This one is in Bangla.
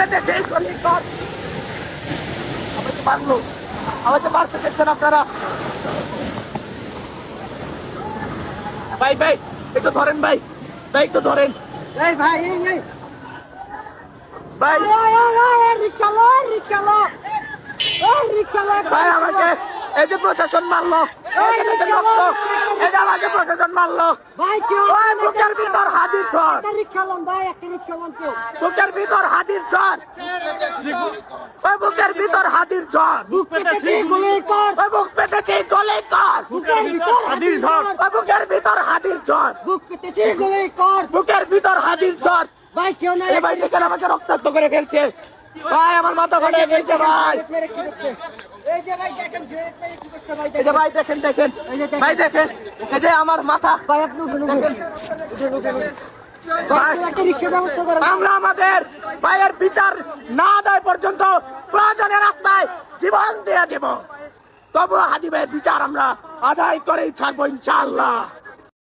এই গলি কর আমাকে মারলো। আমাকে মারতে দেখছেন আপনারা? ভাই ভাই একটু ধরেন ভাই। ভাই একটু ধরেন। এই ভাই ভাই। ভাই আমাকে যে প্রশাসন মারলো এই যে এই যে আমাকে প্রশাসন মারলো। ভাই কেউ বুকের ভিতর হাজির চর ওই বুকের ভিতর চর বুক পেতেছি গুলি কর। ওই বুক পেতেছে গলে কর। বুকের ভিতর কর ওই বুকের ভিতর চর বুক পেতেছি গুলি কর। বুকের ভিতর চর ভাই কেউ না ভাই দেখেন আমাকে রক্তাক্ত করে ফেলছে। ভাই আমার মাথা ফাটিয়ে ফেলছে ভাই। এই যে ভাই দেখেন গ্রেনেড মেরে কি করছে ভাই দেখেন। ভাই দেখেন দেখেন। ভাই দেখেন। এই যে আমার মাথা। ভাই আপনি উঠুন উঠুন আমরা আমাদের ভাইয়ের বিচার না দেয় পর্যন্ত প্রয়োজনে রাস্তায় জীবন দিয়ে দেব। তবু হাদিবের বিচার আমরা আদায় করেই ছাড়বো ইনশাআল্লাহ।